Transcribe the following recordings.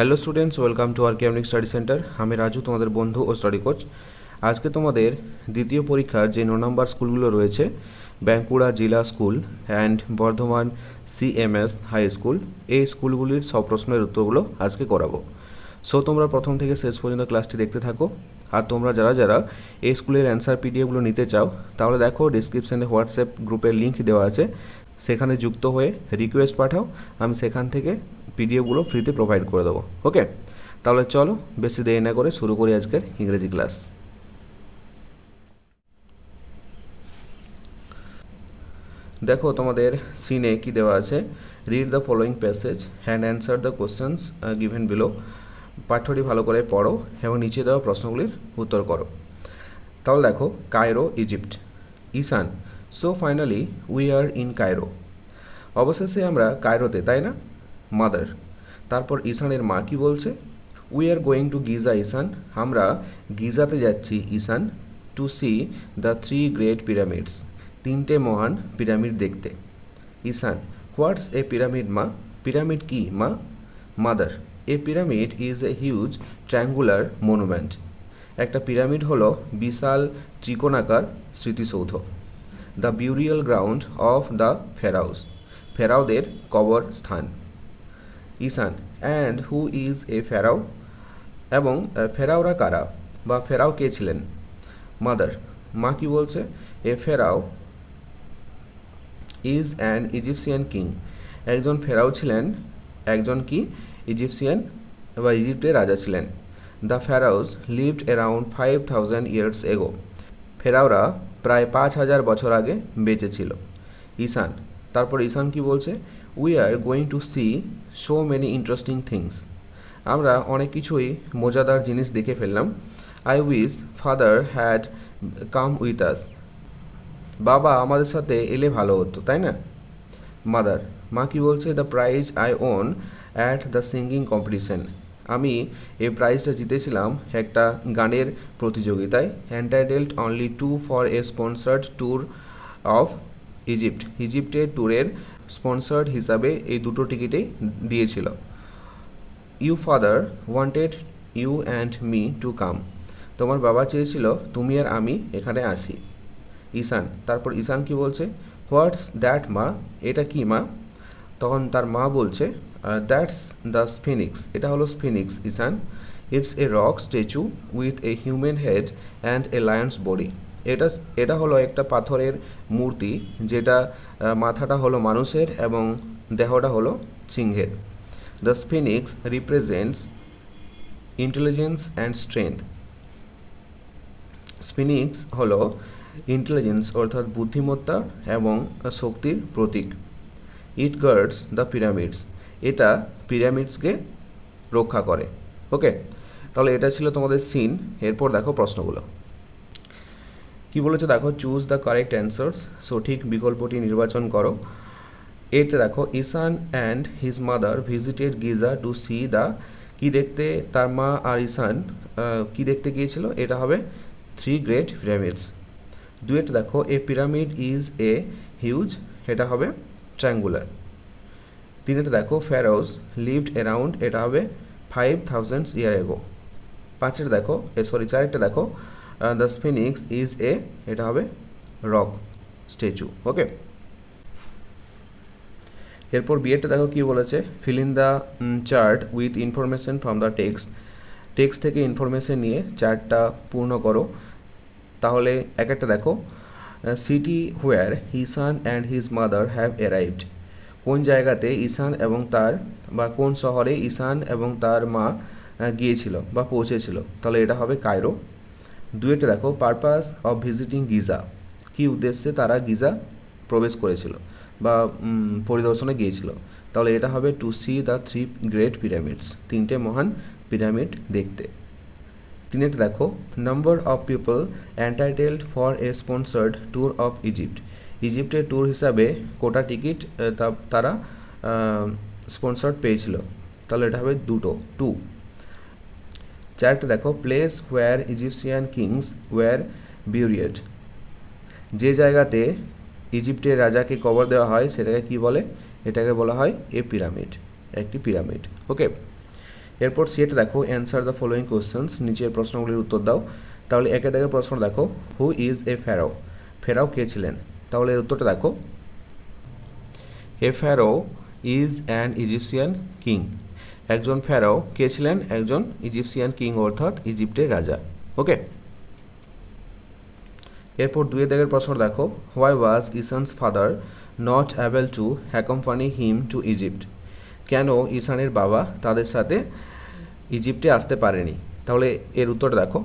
Hello students welcome to আর কেমনিক study centre আমি রাজু, তোমাদের বন্ধু ও স্টাডি কোচ আজকে তোমাদের দ্বিতীয় পরীক্ষার যে ন নম্বর স্কুলগুলো রয়েছে বাঁকুড়া জেলা school and Bardhaman CMS high school এই স্কুলগুলির সব প্রশ্নের উত্তরগুলো আজকে করাবো। সো তোমরা প্রথম থেকে শেষ পর্যন্ত ক্লাসটি দেখতে থাকো। আর তোমরা যারা যারা এই স্কুলের অ্যান্সার পিডিএফগুলো নিতে চাও, তাহলে দেখো ডিসক্রিপশানে হোয়াটসঅ্যাপ গ্রুপের লিঙ্ক দেওয়া আছে। সেখানে যুক্ত হয়ে রিকোয়েস্ট পাঠাও। আমি সেখান থেকে পিডিএফগুলো ফ্রিতে প্রোভাইড করে দেবো ওকে তাহলে চলো, বেশি দেরি না করে শুরু করি আজকের ইংরেজি ক্লাস দেখো, তোমাদের সিনে কি দেওয়া আছে? Read the following passage and answer the questions given below পাঠ্যটি ভালো করে পড়ো এবং নিচে দেওয়া প্রশ্নগুলির উত্তর করো। তাহলে দেখো Cairo Egypt Ishan so finally we are in Cairo অবশেষে আমরা কায়রোতে তাই না? মাদার। তারপর ঈশানের মা কি বলছে? We are going to Giza Ishan. আমরা গিজাতে যাচ্ছি, Ishan to see the three great pyramids তিনটে মহান পিরামিড দেখতে। ঈশান হোয়াটস এ পিরামিড মা? পিরামিড কি, মা? Mother a pyramid is a huge triangular monument একটা পিরামিড হলো বিশাল, ত্রিকোণাকার স্মৃতিসৌধ the burial ground of the pharaohs ফেরাউদের কবর স্থান Ishan and who is a pharaoh এবং ফেরাওরা কারা? বা ফেরাও কে ছিলেন? মাদার। মা কি বলছে? A pharaoh is an Egyptian king একজন ফেরাও ছিলেন, একজন কি? ইজিপসিয়ান বা ইজিপ্টের রাজা ছিলেন। The pharaohs lived around five thousand years ago ফেরাওরা প্রায় পাঁচ হাজার বছর আগে বেঁচে ছিল। ঈশান। তারপর ঈশান কি বলছে? We are going to see so many interesting things আমরা অনেক কিছুই মজাদার জিনিস দেখে ফেললাম। I wish father had come with us বাবা আমাদের সাথে এলে ভালো হতো, তাই না? মাদার মা কি বলছে? The prize I won at the singing competition আমি এই প্রাইজটা জিতেছিলাম একটা গানের প্রতিযোগিতায় entitled only two for a sponsored tour of Egypt ইজিপ্টের ট্যুরের স্পন্সার্ড হিসাবে এই দুটো টিকিটেই দিয়েছিল। You father wanted you and me to come তোমার বাবা চেয়েছিল, তুমি আর আমি এখানে আসি। ঈশান, তারপর ঈশান কি বলছে? হোয়াটস দ্যাট মা? এটা কি, মা? তখন তার মা বলছে দ্যাটস দ্য স্ফিনিক্স এটা হলো sphinx Ishan. It's a rock statue with a human head and a lion's body এটা এটা হলো একটা পাথরের মূর্তি যেটা মাথাটা হলো মানুষের এবং দেহটা হলো সিংহের। The sphinx represents intelligence and strength sphinx হলো ইন্টেলিজেন্স অর্থাৎ বুদ্ধিমত্তা এবং শক্তির প্রতীক। ইট গার্ডস দ্য পিরামিডস এটা পিরামিডসকে রক্ষা করে। ওকে তাহলে এটা ছিল তোমাদের সিন এরপর দেখো প্রশ্নগুলো। কি বলেছে দেখো চুজ দ্য কারেক্ট অ্যান্সার্স সঠিক বিকল্পটি নির্বাচন করো। এতে দেখো Ishan and his mother visited Giza to see the কি দেখতে তার মা আর ইসান কি দেখতে গিয়েছিল? এটা হবে থ্রি গ্রেট পিরামিডস দুয়েট দেখো a pyramid is a huge এটা হবে ট্রায়াঙ্গুলার তিনেটা দেখো ফ্যারোজ লিভড অ্যারাউন্ড এটা হবে ফাইভ থাউজেন্ড ইয়ার এগো পাঁচের দেখো, এ সরি চারেরটা দেখো দ্য স্পিনিক্স ইজ এ এটা হবে রক স্ট্যাচু ওকে এরপর বিয়েটা দেখো কি বলেছে fill in the chart with information from the text text থেকে ইনফরমেশন নিয়ে চার্টটা পূর্ণ করো। তাহলে এক একটা দেখো city where Ishan and his mother have arrived কোন জায়গাতে ঈশান এবং তার, বা কোন শহরে ঈশান এবং তার মা গিয়েছিল বা পৌঁছেছিল? তাহলে এটা হবে কায়রো দুয়েটা দেখো পারপাস অফ ভিজিটিং গিজা কি উদ্দেশ্যে তারা গিজা প্রবেশ করেছিল বা পরিদর্শনে গিয়েছিল? তাহলে এটা হবে to see the three great pyramids তিনটে মহান পিরামিড দেখতে। তিনেটা দেখো number of people entitled for a sponsored tour of Egypt ইজিপ্টের tour হিসাবে কোটা টিকিট তারা স্পন্সার্ড পেয়েছিল। তাহলে এটা হবে দুটো টু চারটা দেখো place where Egyptian kings were buried যে জায়গাতে ইজিপ্টের রাজাকে কবর দেওয়া হয়, সেটাকে কি বলে? এটাকে বলা হয় এ পিরামিড একটি পিরামিড ওকে এরপর সেটা দেখো অ্যান্সার দ্য ফলোয়িং কোশ্চেন্স নিচের প্রশ্নগুলির উত্তর দাও। তাহলে একে দেখে প্রশ্ন দেখো হু ইজ এ ফেরাও ফেরাও কে ছিলেন? তাহলে এর উত্তরটা দেখো a pharaoh is an Egyptian king একজন ফেরাও, কে ছিলেন? একজন ইজিপসিয়ান কিং অর্থাৎ ইজিপ্টের রাজা। ওকে? এরপর দুয়ে দাগের প্রশ্ন দেখো। Why was Ishan's father not able to accompany him to Egypt কেন ইসানের বাবা তাদের সাথে ইজিপ্টে আসতে পারেনি? তাহলে এর উত্তর দেখো।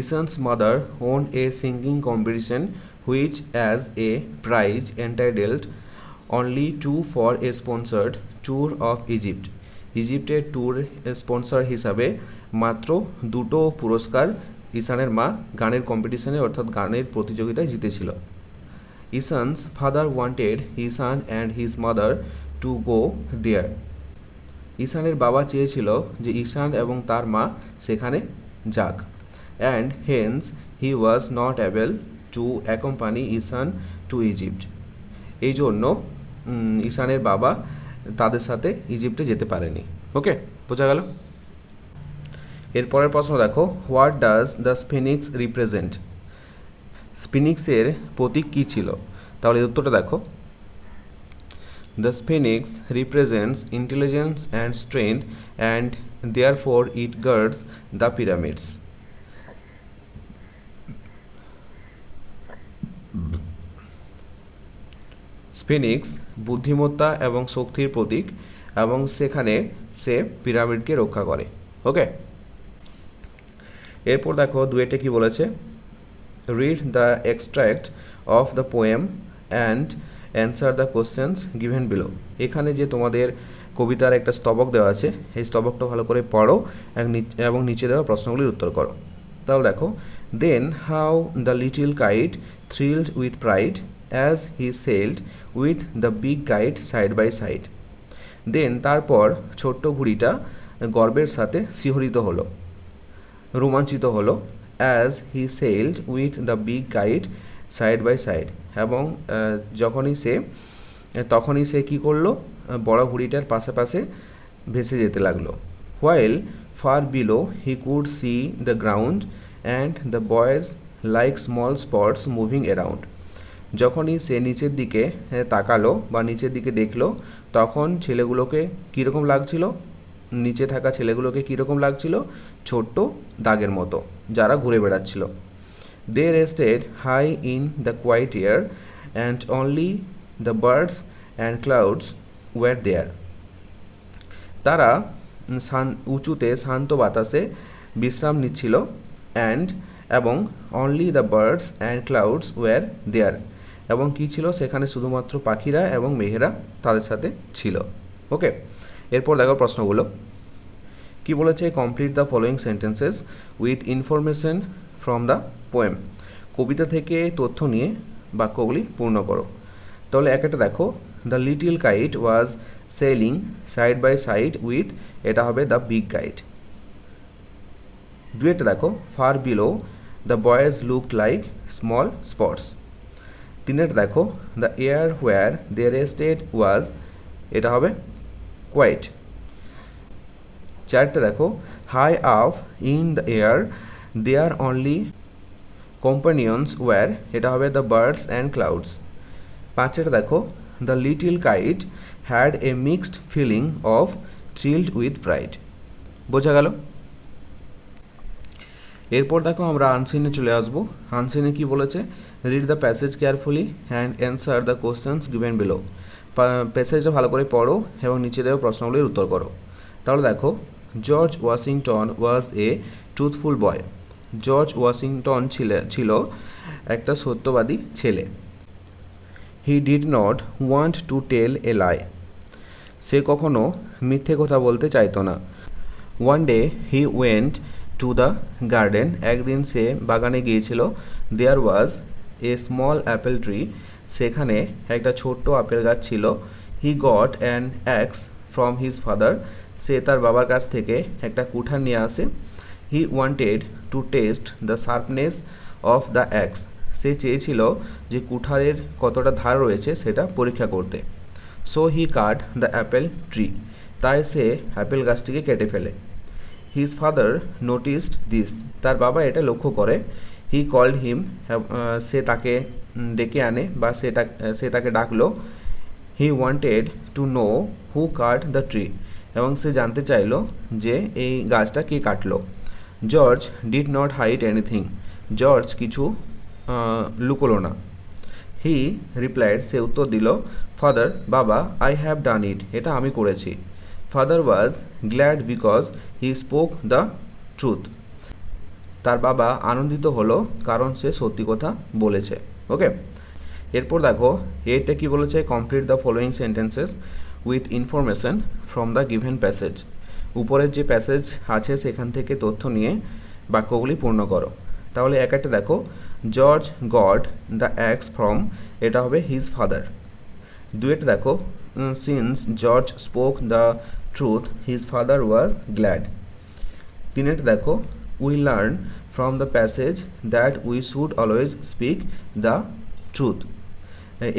Ishan's mother won a singing competition which as a prize entitled only two for a sponsored tour of Egypt ইজিপ্টের tour sponsor হিসাবে মাত্র দুটো পুরস্কার ইসানের মা গানের কম্পিটিশনে অর্থাৎ গানের প্রতিযোগিতায় জিতেছিল। Ishan's father wanted Ishan and his mother to go there ঈশানের বাবা চেয়েছিল যে ঈশান এবং তার মা সেখানে যাক। And hence he was not able to accompany Ishan to Egypt এই জন্য ঈশানের বাবা তাদের সাথে ইজিপ্টে যেতে পারেনি। ওকে, বোঝা গেল? এরপরের প্রশ্ন দেখো, what does the sphinx represent? স্পিনিক্সের প্রতীক কী ছিল? তাহলে উত্তরটা দেখো। The sphinx represents intelligence and and and there therefore it guards the pyramids. Sphinx বুদ্ধিমত্তা এবং শক্তির প্রতীক এবং সেখানে সে পিরামিডকে রক্ষা করে। ওকে? এরপর দেখো দুয়েটে কি বলেছে? Read the extract of the poem and answer the questions given below এখানে যে তোমাদের কবিতার একটা স্তবক দেওয়া আছে, এই স্তবকটা ভালো করে পড়ো এবং নিচে দেওয়া প্রশ্নগুলির উত্তর করো। তাহলে দেখো then how the little kite thrilled with pride as he sailed with the big guide side by side then তারপর ছোট্ট ঘুড়িটা গর্বের সাথে শিহরিত হলো, রোমাঞ্চিত হলো as he sailed with the big guide side by side এবং যখনই সে, তখনই সে কী করল? বড় ঘুড়িটার পাশে পাশে ভেসে যেতে লাগল। While far below he could see the ground and the boys like small spots moving around যখনই সে নিচের দিকে তাকালো বা নিচের দিকে দেখল, তখন ছেলেগুলোকে কীরকম লাগছিল? নিচে থাকা ছেলেগুলোকে কীরকম লাগছিল? ছোট্ট দাগের মতো, যারা ঘুরে বেড়াচ্ছিল। They rested high in the quiet air and only the birds and clouds were there তারা শান- উঁচুতে শান্ত বাতাসে বিশ্রাম নিচ্ছিল অ্যান্ড এবং only the birds and clouds were there এবং কী ছিল? সেখানে শুধুমাত্র পাখিরা এবং মেহেরা তাদের সাথে ছিল। ওকে এরপর দেখো প্রশ্নগুলো। কি বলেছে? Complete the following sentences with information from the poem কবিতা থেকে তথ্য নিয়ে বাক্যগুলি পূর্ণ করো। তাহলে একটা দেখো। The little kite was sailing side by side with এটা হবে দ্য বিগ গাইড দুয়েটা দেখো। Far below the boys look like small spots তিনেরটা দেখো the air where they rested was এটা হবে কোয়াইট চারটে, দেখো high up in the air there only companions were এটা হবে দ্য বার্ডস অ্যান্ড ক্লাউডস পাঁচের, দেখো the little kite had a mixed feeling of thrilled with pride বোঝা গেল? এরপর দেখো আমরা আনসিনে চলে আসব। আনসিনে কি বলেছে? Read the passage carefully and answer the questions given below প্যাসেজটা ভালো করে পড়ো এবং নিচে দেওয়া প্রশ্নগুলির উত্তর করো। তাহলে দেখো George Washington was a truthful boy George Washington ছিল একটা সত্যবাদী ছেলে। He did not want to tell a lie সে কখনো মিথ্যে কথা বলতে চাইতো না। One day he went to the garden একদিন সে বাগানে গিয়েছিল। There was a small apple tree সেখানে একটা ছোট্ট আপেল গাছ ছিল। He got an axe from his father সে তার বাবার কাছ থেকে একটা কুঠার নিয়ে আসে। He wanted to test the sharpness of the axe সে চেয়েছিল যে কুঠারের কতটা ধার রয়েছে সেটা পরীক্ষা করতে। So he cut the apple tree তাই সে অ্যাপেল গাছটিকে কেটে ফেলে। হিজ ফাদার নোটিসড দিস তার বাবা এটা লক্ষ্য করে। হি কল্ড হিম সে তাকে ডেকে আনে বা সে সে তাকে ডাকলো। He wanted to know who cut the tree এবং সে জানতে চাইলো যে এই গাছটা কে কাটলো। George did not hide anything George কিছু লুকোলো না। হি রিপ্লাইড সে উত্তর দিল ফাদার বাবা আই হ্যাভ ডান ইট এটা আমি করেছি। Father was glad because he spoke the truth তার বাবা আনন্দিত হলো কারণ সে সত্যি কথা বলেছে। ওকে এরপর দেখো, এটা কি বলেছে? Complete the following sentences with information from the given passage উপরের যে প্যাসেজ আছে, সেখান থেকে তথ্য নিয়ে বাক্যগুলি পূর্ণ করো। তাহলে এক একটা দেখো। George got the axe from এটা হবে হিজ ফাদার দুয়েট দেখো। Since George spoke the truth his father was glad তিনেট দেখো। We learn from the passage that we should always speak the truth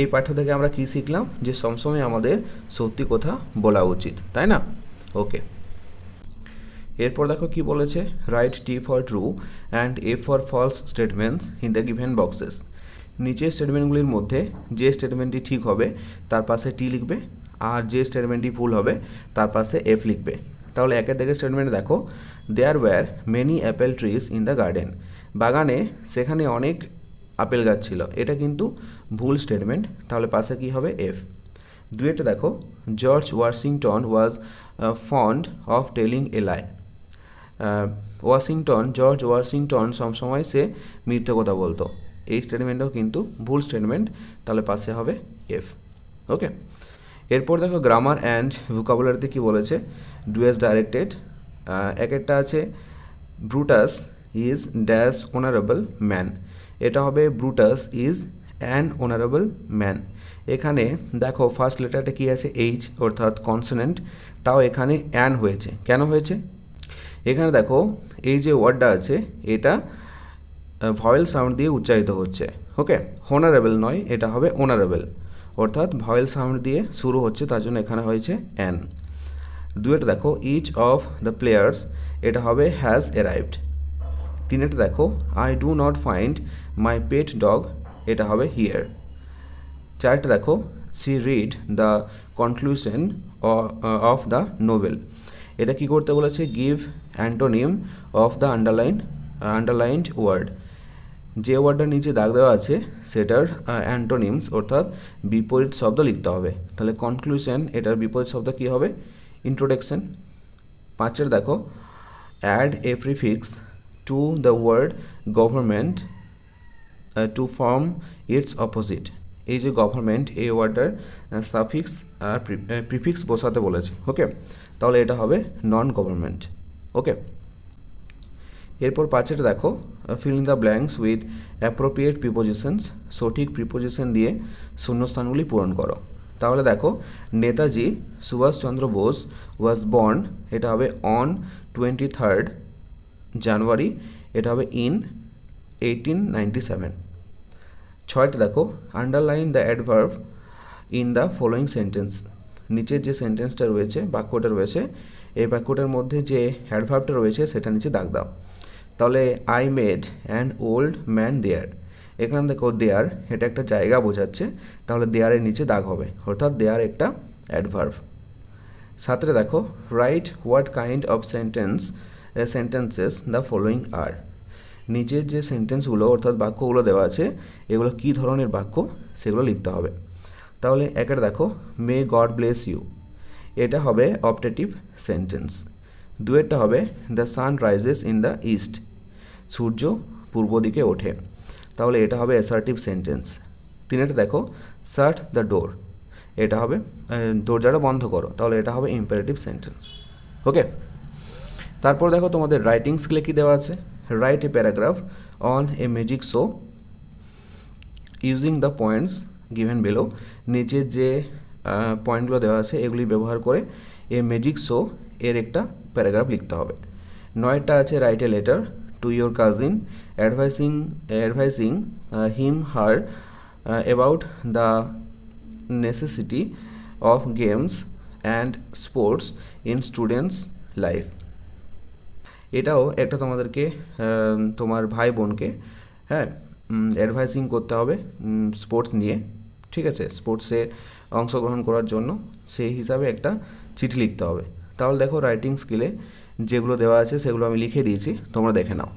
এই পাঠ্য থেকে আমরা কি শিখলাম? যে সবসময় আমাদের সত্যি কথা বলা উচিত, তাই না? ওকে এরপর দেখো কি বলেছে write T for true and F for false statements in the given boxes নিচের স্টেটমেন্টগুলির মধ্যে যে স্টেটমেন্টটি ঠিক হবে, তার পাশে টি লিখবে আর যে স্টেটমেন্টটি ভুল হবে, তার পাশে এফ লিখবে। তাহলে একের দিকে স্টেটমেন্ট দেখো there were many apple trees in the garden বাগানে সেখানে অনেক আপেল গাছ ছিল। এটা কিন্তু ভুল স্টেটমেন্ট তাহলে পাশে কি হবে? এফ দুয়েটা দেখো George Washington was fond of telling a lie Washington George Washington সবসময় সে মিথ্যে কথা বলতো। এই স্টেটমেন্টও কিন্তু ভুল স্টেটমেন্ট তাহলে পাশে হবে এফ ওকে এরপর দেখো গ্রামার অ্যান্ড ভোকাবুলারিতে কী বলেছে? ডুয়েস ডাইরেক্টেড এক একটা আছে Brutus is dash honourable man এটা হবে Brutus is an honourable man এখানে দেখো ফার্স্ট লেটারটা কী আছে? এইচ অর্থাৎ কনসোনেন্ট তাও এখানে অ্যান হয়েছে। কেন হয়েছে? এখানে দেখো, এই যে ওয়ার্ডটা আছে, এটা ভয়েল সাউন্ড দিয়ে উচ্চারিত হচ্ছে। ওকে? হোনারেবল নয়, এটা হবে ওনারেবল অর্থাৎ ভয়েল সাউন্ড দিয়ে শুরু হচ্ছে, তার জন্য এখানে হয়েছে অ্যান দুয়েটা দেখো ইচ অফ দ্য প্লেয়ার্স এটা হবে হ্যাজ অ্যারাইভড তিনেটা দেখো I do not find my pet dog এটা হবে হিয়ার চারটা দেখো C read the conclusion of the novel এটা কি করতে বলেছে? Give antonym of the underline underlined word যে ওয়ার্ডটার নিচে দাগ দেওয়া আছে, সেটার অ্যান্টোনিমস অর্থাৎ বিপরীত শব্দ লিখতে হবে। তাহলে কনক্লুশন এটার বিপরীত শব্দ কী হবে? ইন্ট্রোডাকশন পাঁচের দেখো add a prefix to the word government to form its opposite এই যে গভর্নমেন্ট এই ওয়ার্ডটার সাফিক্স আর প্রিফিক্স বসাতে বলেছে। ওকে তাহলে এটা হবে নন গভর্নমেন্ট ওকে এরপর পাঁচের দেখো fill in the blanks with appropriate prepositions সঠিক প্রিপোজিশন দিয়ে শূন্যস্থানগুলি পূরণ করো। তাহলে দেখো, নেতাজি সুভাষচন্দ্র বোস ওয়াজ বর্ন এটা হবে অন টোয়েন্টি থার্ড জানুয়ারি এটা হবে ইন এইটিন নাইনটি সেভেন ছয়টা দেখো underline the adverb in the following sentence নিচের যে সেন্টেন্সটা রয়েছে, বাক্যটা রয়েছে, এই বাক্যটার মধ্যে যে অ্যাডভার্বটা রয়েছে, সেটা নিচে দাগ দাও। তাহলে I made an old man there এখানে দেখো দেয়ার এটা একটা জায়গা বোঝাচ্ছে, তাহলে দেয়ারের নিচে দাগ হবে। অর্থাৎ দেয়ার একটা অ্যাডভার্ভ সাথে দেখো write what kind of sentence sentences the following are নিচের যে সেন্টেন্সগুলো অর্থাৎ বাক্যগুলো দেওয়া আছে, এগুলো কী ধরনের বাক্য, সেগুলো লিখতে হবে। তাহলে একটা দেখো মে গড ব্লেস ইউ এটা হবে অপটেটিভ সেন্টেন্স দুয়েরটা হবে the sun rises in the east সূর্য পূর্ব দিকে ওঠে। তাহলে এটা হবে অ্যাসার্টিভ সেন্টেন্স তিনেরটা দেখো শার্ট দ্য ডোর এটা হবে দরজাটা বন্ধ করো, তাহলে এটা হবে ইম্পারেটিভ সেন্টেন্স ওকে তারপর দেখো তোমাদের রাইটিং স্কিলে কী দেওয়া আছে? Write a paragraph on a magic show using the points given below নিচে যে পয়েন্টগুলো দেওয়া আছে, এগুলি ব্যবহার করে এ ম্যাজিক শো এর একটা প্যারাগ্রাফ লিখতে হবে। নয়টা আছে write a letter to your cousin advising advising him her about the necessity of games and sports in students life এটাও একটা তোমাদেরকে তোমার ভাই বোনকে হ্যাঁ অ্যাডভাইসিং করতে হবে স্পোর্টস নিয়ে, ঠিক আছে? স্পোর্টসে অংশগ্রহণ করার জন্য সেই হিসাবে একটা চিঠি লিখতে হবে। তাহলে দেখো রাইটিং স্কিলে যেগুলো দেওয়া আছে সেগুলো আমি লিখে দিয়েছি তোমরা দেখে নাও।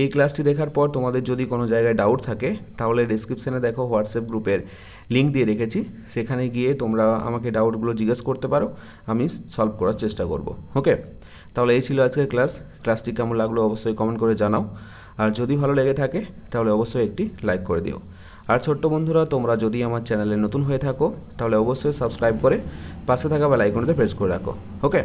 এই ক্লাসটি দেখার পর তোমাদের যদি কোনো জায়গায় ডাউট থাকে, তাহলে ডিসক্রিপশানে দেখো হোয়াটসঅ্যাপ গ্রুপের লিঙ্ক দিয়ে রেখেছি। সেখানে গিয়ে তোমরা আমাকে ডাউটগুলো জিজ্ঞেস করতে পারো, আমি সলভ করার চেষ্টা করব। ওকে তাহলে এই ছিল আজকের ক্লাস ক্লাসটি কেমন লাগল অবশ্যই কমেন্ট করে জানাও। আর যদি ভালো লেগে থাকে, তাহলে অবশ্যই একটি লাইক করে দিও। আর ছোট্ট বন্ধুরা, তোমরা যদি আমার চ্যানেলে নতুন হয়ে থাকো, তাহলে অবশ্যই সাবস্ক্রাইব করে পাশে থাকা বেল আইকনতে প্রেস করে রাখো। ওকে